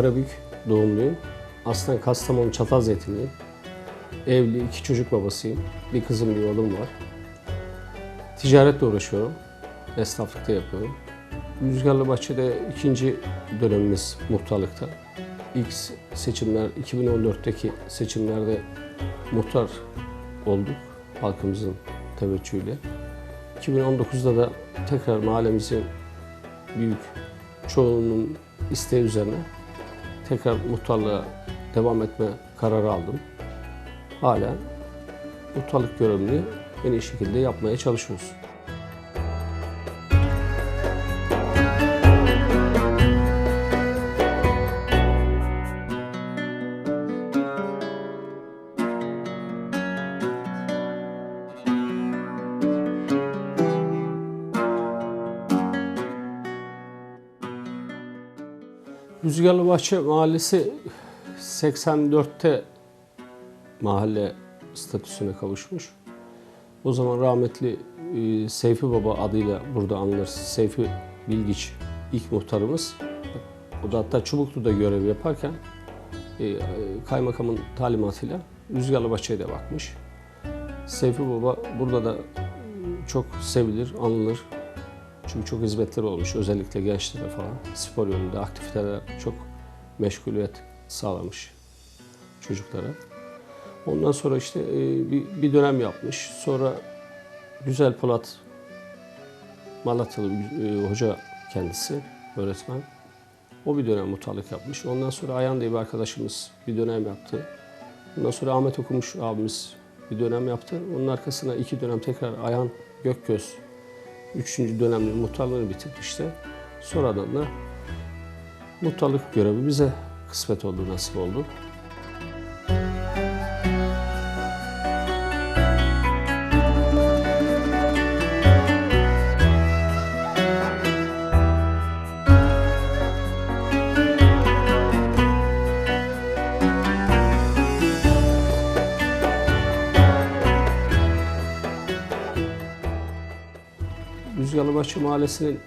Karabük doğumluyum. Aslen Kastamonu Çatalzeytinliyim. Evli, iki çocuk babasıyım. Bir kızım, bir oğlum var. Ticaretle uğraşıyorum. Esnaflıkta yapıyorum. Rüzgarlı Bahçe'de ikinci dönemimiz muhtarlıkta. İlk seçimler 2014'teki seçimlerde muhtar olduk halkımızın teveccühüyle. 2019'da da tekrar mahallemizin büyük çoğunun isteği üzerine tekrar muhtarlığa devam etme kararı aldım. Hala muhtarlık görevini en iyi şekilde yapmaya çalışıyoruz. Rüzgarlı Bahçe Mahallesi 84'te mahalle statüsüne kavuşmuş. O zaman rahmetli e, Seyfi Baba adıyla burada anılır. Seyfi Bilgiç ilk muhtarımız. O da hatta Çubuklu'da görev yaparken e, kaymakamın talimatıyla Rüzgarlı Bahçe'ye de bakmış. Seyfi Baba burada da çok sevilir, anılır. Çünkü çok hizmetleri olmuş. Özellikle gençlere falan. Spor yönünde aktiviteler çok meşguliyet sağlamış çocuklara. Ondan sonra işte e, bir, bir dönem yapmış. Sonra Güzel Polat Malatyalı bir e, hoca kendisi, öğretmen. O bir dönem muhtarlık yapmış. Ondan sonra Ayhan diye bir arkadaşımız bir dönem yaptı. Ondan sonra Ahmet Okumuş abimiz bir dönem yaptı. Onun arkasına iki dönem tekrar Ayhan Gökgöz üçüncü dönemli muhtarlığını bitirdi işte. Sonradan da muhtarlık görevi bize kısmet oldu, nasip oldu. Rüzgarlıbaşı Mahallesi'nin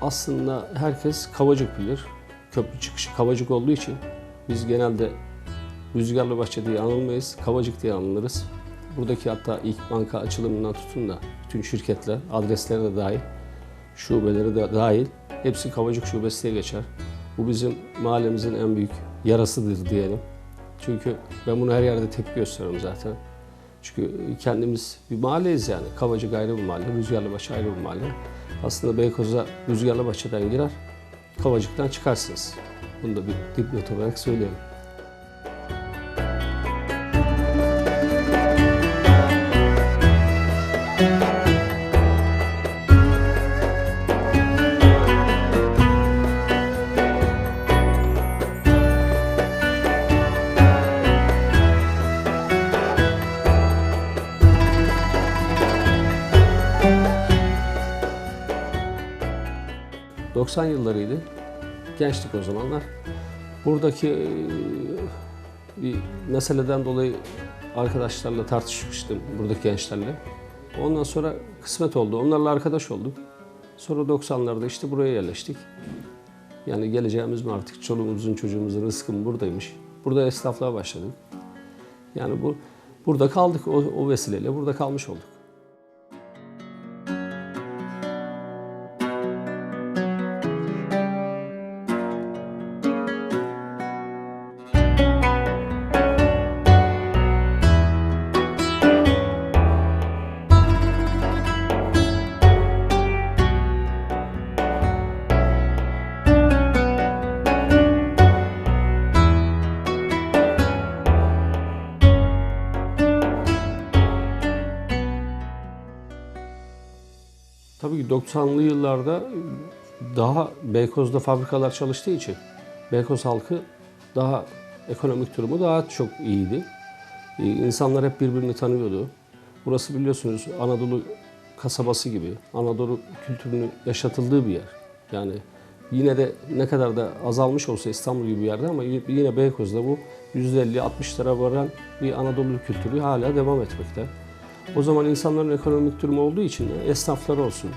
aslında herkes Kavacık bilir. Köprü çıkışı Kavacık olduğu için biz genelde Rüzgarlı Bahçe diye anılmayız, Kavacık diye anılırız. Buradaki hatta ilk banka açılımından tutun da bütün şirketler, adresleri de dahil, şubeleri de dahil hepsi Kavacık Şubesi diye geçer. Bu bizim mahallemizin en büyük yarasıdır diyelim. Çünkü ben bunu her yerde tepki gösteriyorum zaten. Çünkü kendimiz bir mahalleyiz yani. Kavacık ayrı bir mahalle, Rüzgarlıbaşı ayrı bir mahalle. Aslında Beykoz'a Rüzgarlıbaşı'dan girer, Kavacık'tan çıkarsınız. Bunu da bir dipnot olarak söylüyorum. 90 yıllarıydı. Gençlik o zamanlar. Buradaki e, bir meseleden dolayı arkadaşlarla tartışmıştım buradaki gençlerle. Ondan sonra kısmet oldu. Onlarla arkadaş olduk. Sonra 90'larda işte buraya yerleştik. Yani geleceğimiz mi artık çoluğumuzun çocuğumuzun rızkı mı buradaymış. Burada esnaflığa başladık. Yani bu burada kaldık o, o vesileyle burada kalmış olduk. 90'lı yıllarda daha Beykoz'da fabrikalar çalıştığı için Beykoz halkı daha ekonomik durumu daha çok iyiydi. Ee, İnsanlar hep birbirini tanıyordu. Burası biliyorsunuz Anadolu kasabası gibi, Anadolu kültürünü yaşatıldığı bir yer. Yani yine de ne kadar da azalmış olsa İstanbul gibi bir yerde ama yine Beykoz'da bu %50-60'lara varan bir Anadolu kültürü hala devam etmekte. O zaman insanların ekonomik durumu olduğu için esnaflar olsun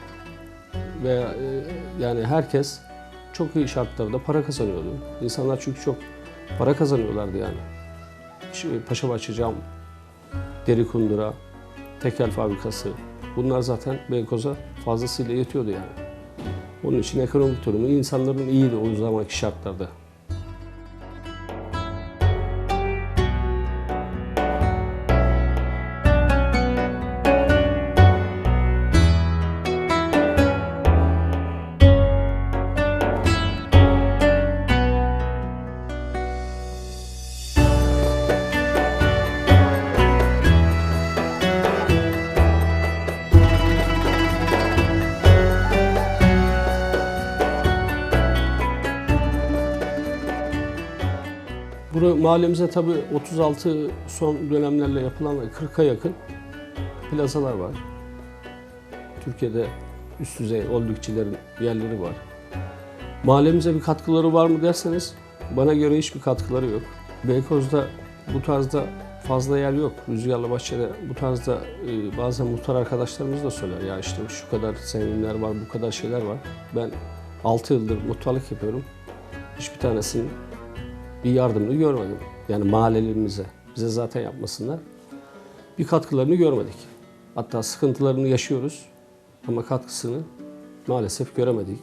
veya e, yani herkes çok iyi şartlarda para kazanıyordu. İnsanlar çünkü çok para kazanıyorlardı yani. Paşabaşı cam, deri kundura, tekel fabrikası. Bunlar zaten Beykoz'a fazlasıyla yetiyordu yani. Onun için ekonomik durumu insanların iyiydi o zamanki şartlarda. Mahallemize tabii 36 son dönemlerle yapılan ve 40'a yakın plazalar var. Türkiye'de üst düzey oldukçilerin yerleri var. Mahallemize bir katkıları var mı derseniz bana göre hiçbir katkıları yok. Beykoz'da bu tarzda fazla yer yok. Rüzgarlı Bahçe'de bu tarzda e, bazen muhtar arkadaşlarımız da söyler. Ya işte şu kadar zenginler var, bu kadar şeyler var. Ben 6 yıldır muhtarlık yapıyorum. Hiçbir tanesinin bir yardımını görmedim. Yani mahallelerimize. Bize zaten yapmasınlar. Bir katkılarını görmedik. Hatta sıkıntılarını yaşıyoruz ama katkısını maalesef göremedik.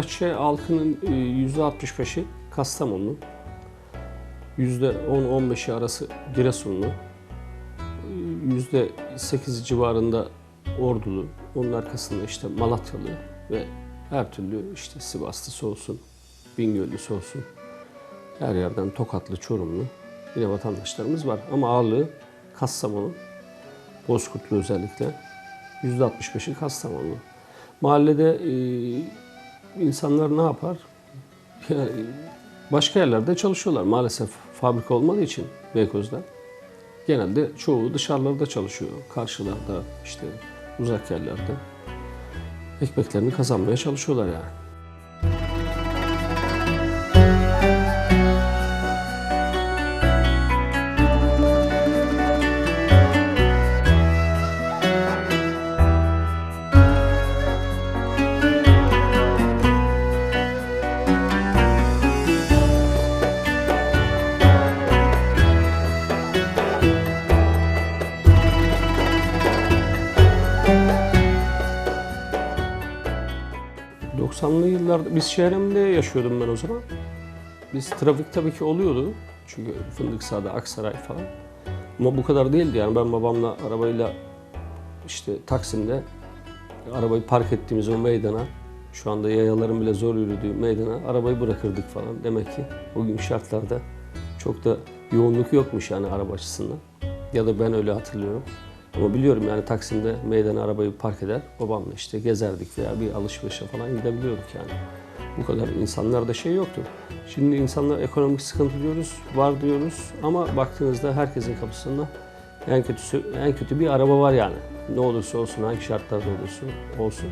Rüzgarlı Bahçe halkının e, %65'i Kastamonlu. %10-15'i arası Giresunlu. E, %8 civarında Ordulu. Onun arkasında işte Malatyalı ve her türlü işte Sivaslısı olsun, Bingöllüsü olsun. Her yerden Tokatlı, Çorumlu yine vatandaşlarımız var. Ama ağırlığı Kastamonu, Bozkurtlu özellikle. %65'i Kastamonu. Mahallede e, insanlar ne yapar? Ya, başka yerlerde çalışıyorlar. Maalesef fabrika olmadığı için Beykoz'da. Genelde çoğu dışarılarda çalışıyor. Karşılarda, işte uzak yerlerde. Ekmeklerini kazanmaya çalışıyorlar yani. 90'lı yıllarda biz şehrimde yaşıyordum ben o zaman. Biz trafik tabii ki oluyordu. Çünkü Fındıksağ'da, Aksaray falan. Ama bu kadar değildi yani ben babamla arabayla işte Taksim'de arabayı park ettiğimiz o meydana şu anda yayaların bile zor yürüdüğü meydana arabayı bırakırdık falan. Demek ki o gün şartlarda çok da yoğunluk yokmuş yani araba açısından. Ya da ben öyle hatırlıyorum. Ama biliyorum yani Taksim'de meydana arabayı park eder, babamla işte gezerdik veya bir alışverişe falan gidebiliyorduk yani. Bu kadar insanlarda şey yoktu. Şimdi insanlar ekonomik sıkıntı diyoruz, var diyoruz ama baktığınızda herkesin kapısında en kötüsü en kötü bir araba var yani. Ne olursa olsun, hangi şartlarda olursa olsun.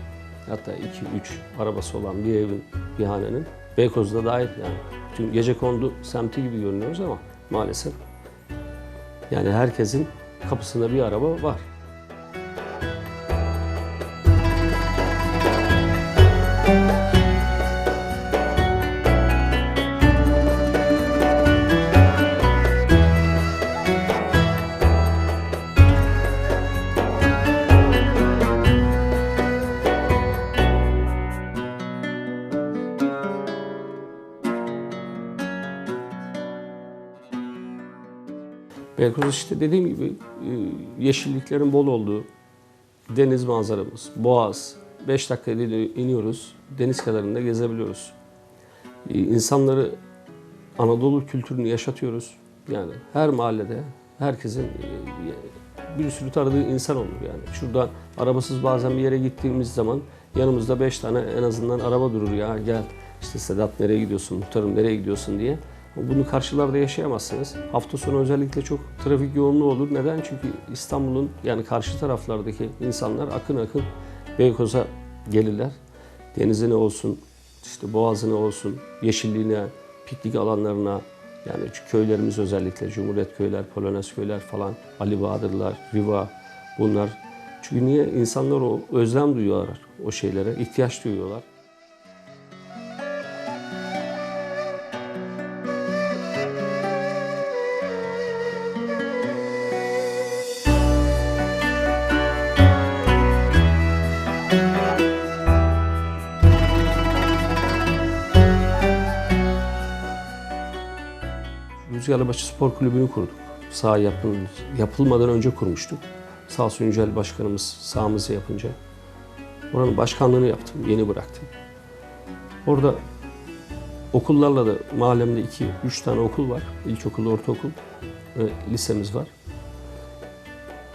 Hatta 2 3 arabası olan bir evin, bir hanenin Beykoz'da dahil yani. Tüm gece kondu semti gibi görünüyoruz ama maalesef yani herkesin kapısında bir araba var. Beykoz işte dediğim gibi e, yeşilliklerin bol olduğu, deniz manzaramız, boğaz, 5 dakikada iniyoruz, deniz kenarında gezebiliyoruz. E, İnsanları Anadolu kültürünü yaşatıyoruz. Yani her mahallede herkesin e, bir sürü tanıdığı insan olur yani. Şurada arabasız bazen bir yere gittiğimiz zaman yanımızda 5 tane en azından araba durur ya gel işte Sedat nereye gidiyorsun, muhtarım nereye gidiyorsun diye Bunu karşılarda yaşayamazsınız. Hafta sonu özellikle çok trafik yoğunluğu olur. Neden? Çünkü İstanbul'un yani karşı taraflardaki insanlar akın akın Beykoz'a gelirler. Denizine olsun, işte boğazına olsun, yeşilliğine, piknik alanlarına, yani köylerimiz özellikle Cumhuriyet köyler, Polonez köyler falan, Ali Bahadırlar, Riva bunlar. Çünkü niye? insanlar o özlem duyuyorlar o şeylere, ihtiyaç duyuyorlar. Rüzgarlıbaşı Spor Kulübü'nü kurduk. Sağ yapıl, yapılmadan önce kurmuştuk. Sağ olsun Yücel Başkanımız sahamızı yapınca. Oranın başkanlığını yaptım, yeni bıraktım. Orada okullarla da mahallemde iki, üç tane okul var. İlkokul, ortaokul ve lisemiz var.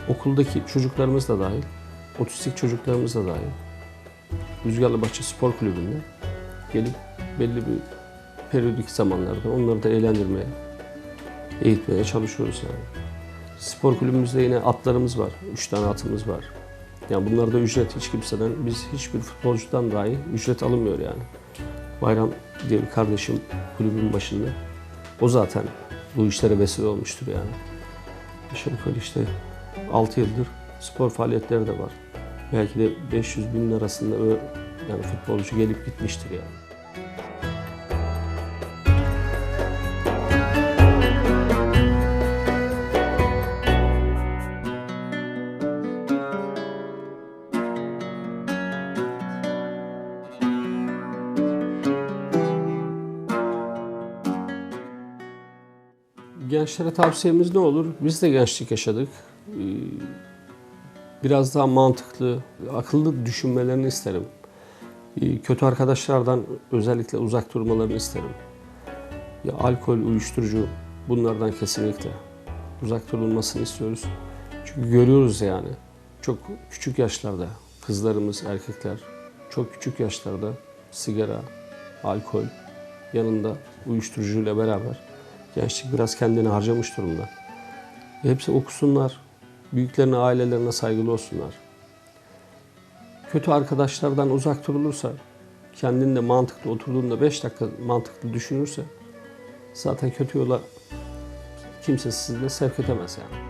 Okuldaki çocuklarımız da dahil, otistik çocuklarımız da dahil. Rüzgarlıbaşı Spor Kulübü'nde gelip belli bir periyodik zamanlarda onları da eğlendirmeye, eğitmeye çalışıyoruz yani. Spor kulübümüzde yine atlarımız var. Üç tane atımız var. Yani bunlarda ücret hiç kimseden, biz hiçbir futbolcudan dahi ücret alınmıyor yani. Bayram diye bir kardeşim kulübün başında. O zaten bu işlere vesile olmuştur yani. Aşağı yukarı işte 6 yıldır spor faaliyetleri de var. Belki de 500 bin arasında yani futbolcu gelip gitmiştir yani. Gençlere tavsiyemiz ne olur? Biz de gençlik yaşadık. Ee, Biraz daha mantıklı, akıllı düşünmelerini isterim. Ee, Kötü arkadaşlardan özellikle uzak durmalarını isterim. Ya alkol, uyuşturucu bunlardan kesinlikle uzak durulmasını istiyoruz. Çünkü görüyoruz yani çok küçük yaşlarda kızlarımız, erkekler çok küçük yaşlarda sigara, alkol yanında uyuşturucuyla beraber gençlik biraz kendini harcamış durumda. Hepsi okusunlar, büyüklerine, ailelerine saygılı olsunlar. Kötü arkadaşlardan uzak durulursa, kendinde mantıklı oturduğunda 5 dakika mantıklı düşünürse zaten kötü yola kimse sizi de sevk edemez yani.